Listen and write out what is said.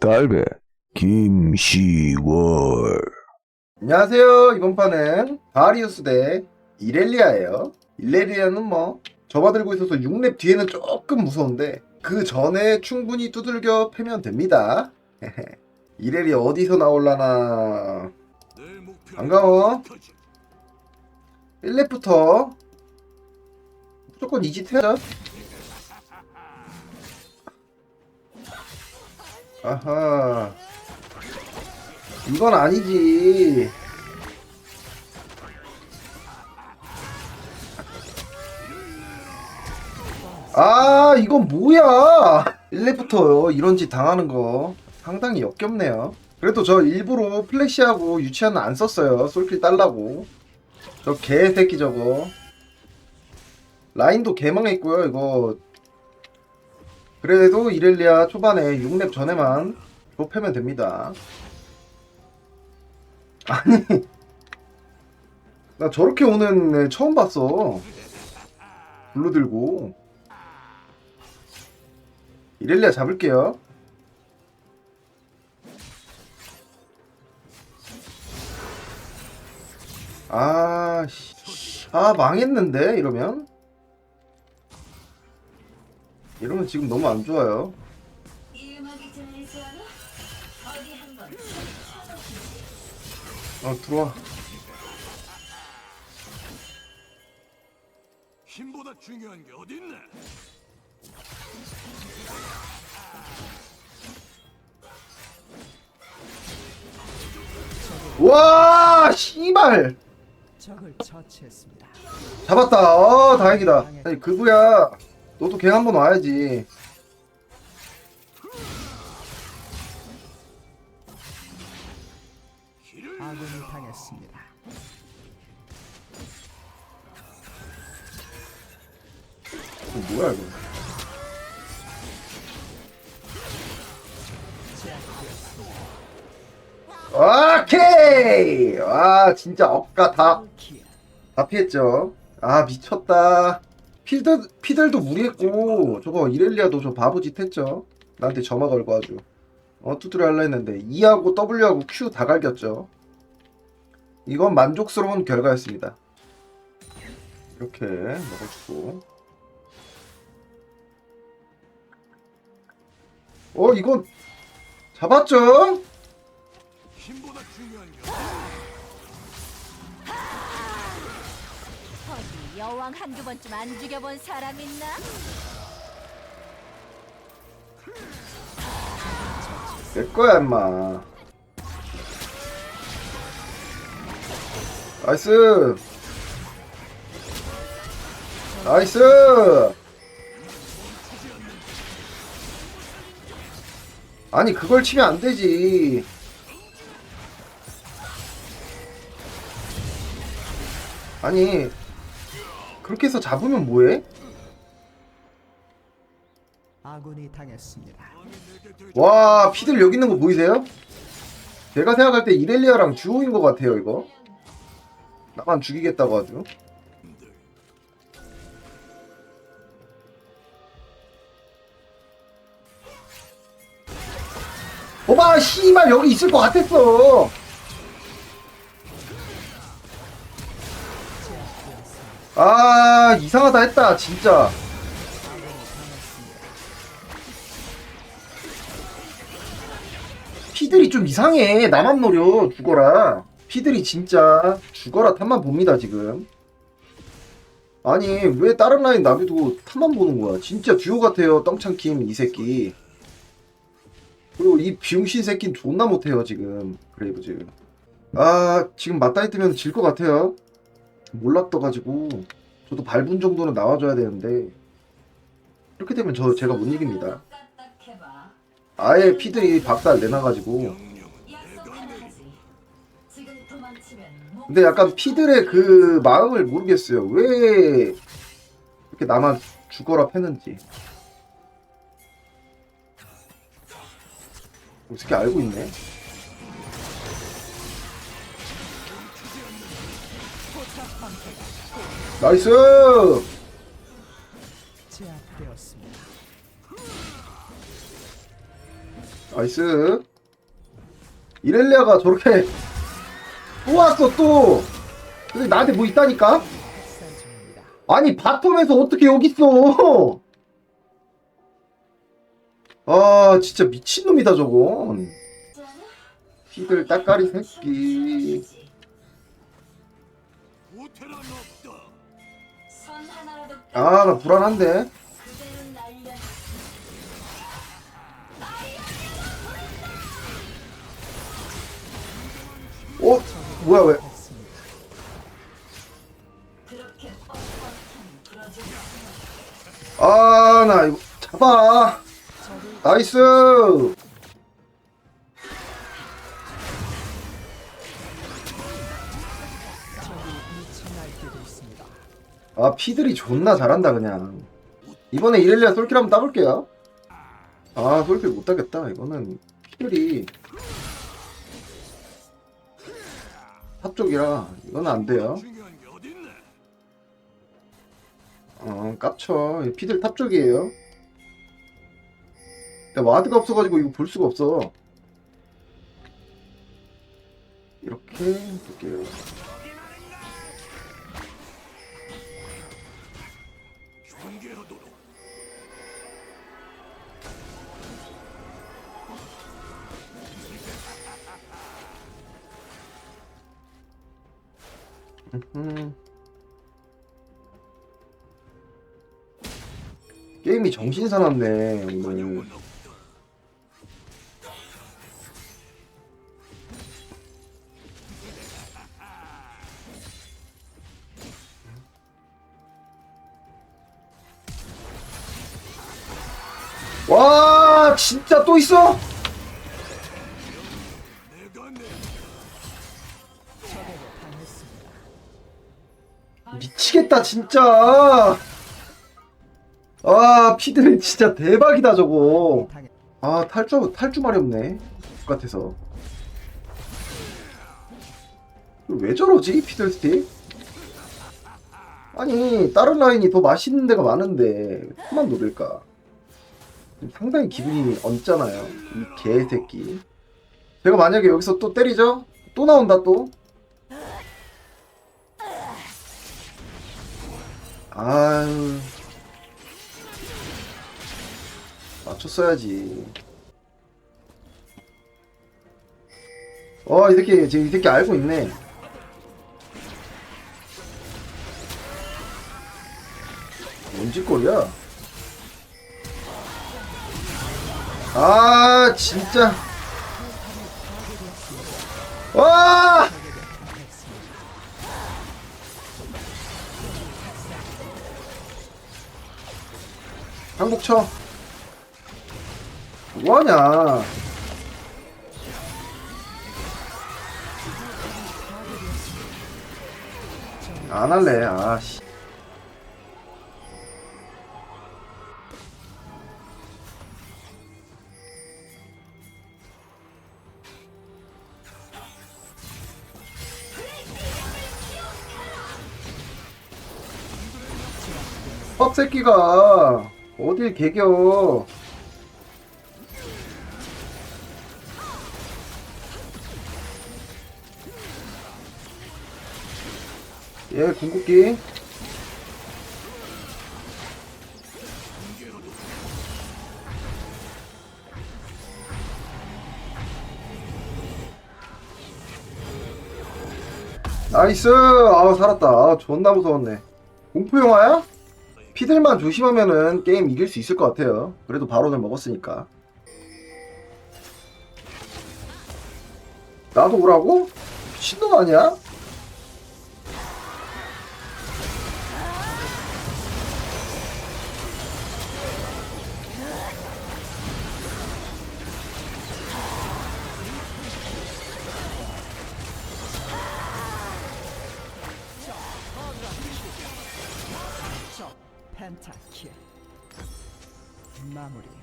달배 김시월 안녕하세요. 이번 판은 바리우스 대 이렐리아예요. 이렐리아는 뭐 접어 들고 있어서 6렙 뒤에는 조금 무서운데 그 전에 충분히 두들겨 패면 됩니다. 이렐리아 어디서 나올라나 반가워. 1렙부터 무조건 해야 아하. 이건 아니지. 아, 이건 뭐야? 1렙부터 이런 짓 당하는 거 상당히 역겹네요. 그래도 저 일부러 플래시하고 유치한은 안 썼어요. 솔킬 딸라고. 저 개새끼 저거. 라인도 개망했고요, 이거. 그래도 이렐리아 초반에 6렙 전에만 좁혀면 됩니다. 아니 나 저렇게 오는 애 처음 봤어 블루 들고 이렐리아 잡을게요 아, 씨. 아 망했는데 이러면 이러면 지금 너무 안 좋아요? 어디 어 들어와 힘보다 중요한 게 어딨나? 와 씨발 적을 처치했습니다. 잡았다. 어, 다행이다. 아니, 그거야. 너도 갱 한번 와야지. 아군이 당했습니다. 이거 뭐야, 이거. 오케이! 와, 진짜 억가 다, 킬. 다 피했죠. 아, 미쳤다. 피들, 피들도 무리했고, 저거 이렐리아도 저 바보짓 했죠. 나한테 점화 걸고 아주. 어, 두드려 할라 했는데, E하고 W하고 Q 다 갈겼죠. 이건 만족스러운 결과였습니다. 이렇게 먹어주고. 어, 이건 잡았죠? 힘보다 중요한 게 여왕 한두 번쯤 안 죽여본 사람 있나? 내 거야, 임마. 나이스. 나이스. 아니, 그걸 치면 안 되지. 아니, 그렇게 해서 잡으면 뭐해? 아군이 당했습니다. 와 피들 여기 있는 거 보이세요? 제가 생각할 때 이렐리아랑 듀오인 것 같아요 이거 나만 죽이겠다고 아주 오바 씨발 여기 있을 것 같았어 아 이상하다 했다 진짜 피들이 좀 이상해. 나만 노려. 죽어라. 피들이 진짜 죽어라 탐만 봅니다, 지금. 아니, 왜 다른 라인 나비두고 탐만 보는 거야? 진짜 듀오 같아요, 떡창킴 이 새끼. 그리고 이 비용신 새끼는 존나 못해요, 지금. 그레이브즈. 아, 지금 맞다이 뜨면 질 것 같아요. 몰락 떠가지고. 저도 밟은 정도는 나와줘야 되는데. 이렇게 되면 저, 제가 못 이깁니다. 아예 피들이 박살 내놔가지고. 근데 약간 피들의 그 마음을 모르겠어요. 왜 이렇게 나만 죽어라 패는지. 어떻게 알고 있네? 나이스! 나이스. 이렐리아가 저렇게 또 왔어 또. 근데 나한테 뭐 있다니까? 아니 바텀에서 어떻게 여기 있어? 아 진짜 미친놈이다 저건. 피들 따까리 새끼. 아 나 불안한데. 어 뭐야 왜? 아 나 이거 잡아. 나이스. 아 피들이 존나 잘한다 그냥. 이번에 이렐리아 솔킬 한번 따볼게요. 아 솔킬 못 따겠다. 이거는 피들이 탑 쪽이라 이거는 안 돼요. 중요한 게 어딨네. 어 깝쳐. 이 피들 탑 쪽이에요. 근데 와드가 없어가지고 이거 볼 수가 없어. 이렇게 볼게요. 게임이 정신 사납네 오늘. 와 진짜 또 있어? 미치겠다 진짜. 아 피들 진짜 대박이다 저거. 아 탈주 탈주 말이 없네. 똑같아서. 왜 저러지 피들 스틱? 아니 다른 라인이 더 맛있는 데가 많은데 그만 노릴까? 상당히 기분이 얹잖아요. 이 개새끼. 제가 만약에 여기서 또 때리죠? 또 나온다 또. 아유. 맞췄어야지. 어, 이 새끼, 지금 이 새끼 알고 있네. 뭔 짓거리야? 아, 진짜. 와! 한국 쳐. 뭐하냐? 안 할래. 아 씨. 퍽새끼가 어딜 개겨? 예 궁극기. 나이스! 아 살았다. 아, 존나 무서웠네. 공포 영화야? 피들만 조심하면은 게임 이길 수 있을 것 같아요. 그래도 바론을 먹었으니까. 나도 오라고? 미친놈 아니야? 적 펜타킬 마무리.